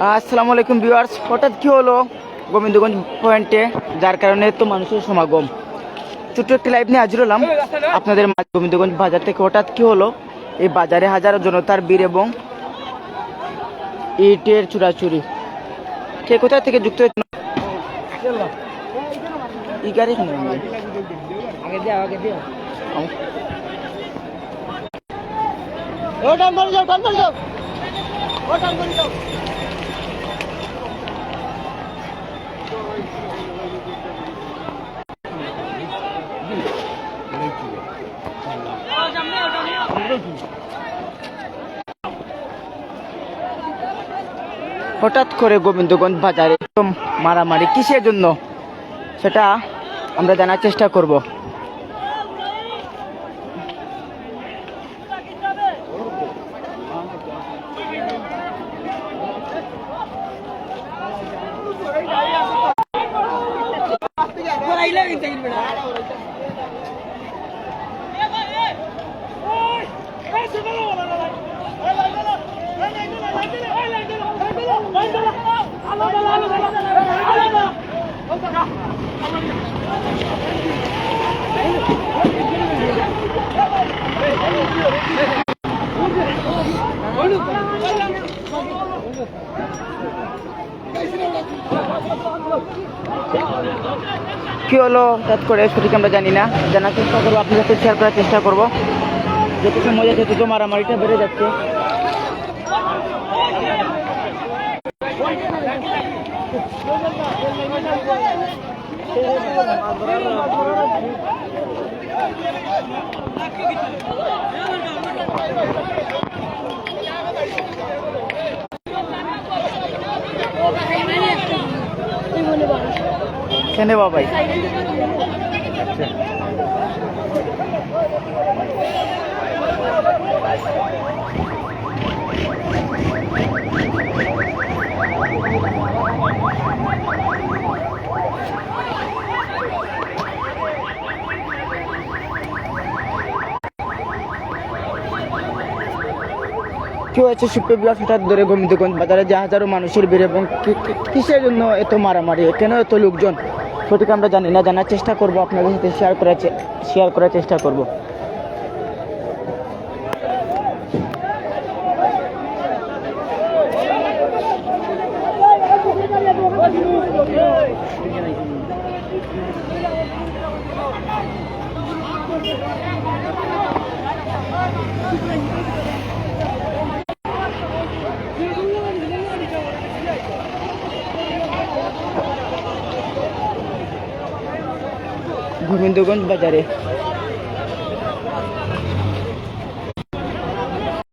আসসালামু আলাইকুম ভিউয়ার্স। হঠাৎ কী হলো? গোবিন্দগঞ্জ পয়েন্টে, যার কারণে তো মানুষের সমাগম। ছোট্ট একটি লাইভ নিয়ে হাজির হলাম। আপনাদের গোবিন্দগঞ্জ বাজার থেকে হঠাৎ কী হলো? এই বাজারে হাজারো জনতার বীর এবং ইটের চুরাচুরি। কে কোথা থেকে যুক্ত হয়েছিল? ই গাড়ি এখানে নেই। আগে দিও আগে দিও। আম- ও টান ধরে যাও টান ধরে যাও ও টান ধরে যাও হঠাৎ করে গোবিন্দগঞ্জ বাজারে একদম মারামারি কিসের জন্য? সেটা আমরা জানার চেষ্টা করব। কি হলো? হঠাৎ করে সঠিক আমরা জানি না। জানার চেষ্টা করব আপনার সাথে শেয়ার করার চেষ্টা করব। যত সময় যাচ্ছে তত মারামারিটা বেড়ে যাচ্ছে। কেনে বাবাই কি হয়েছে সুপ্রিয় বিলাস হঠাৎ ধরে গোবিন্দগঞ্জ বাজারে যে হাজারো মানুষের ভিড় এবং কিসের জন্য এত মারামারি? কেন এত লোকজন? সঠিক আমরা জানি না, জানার চেষ্টা করব, আপনাদের সাথে শেয়ার করার শেয়ার করার চেষ্টা করব। গোবিন্দগঞ্জ বাজারে।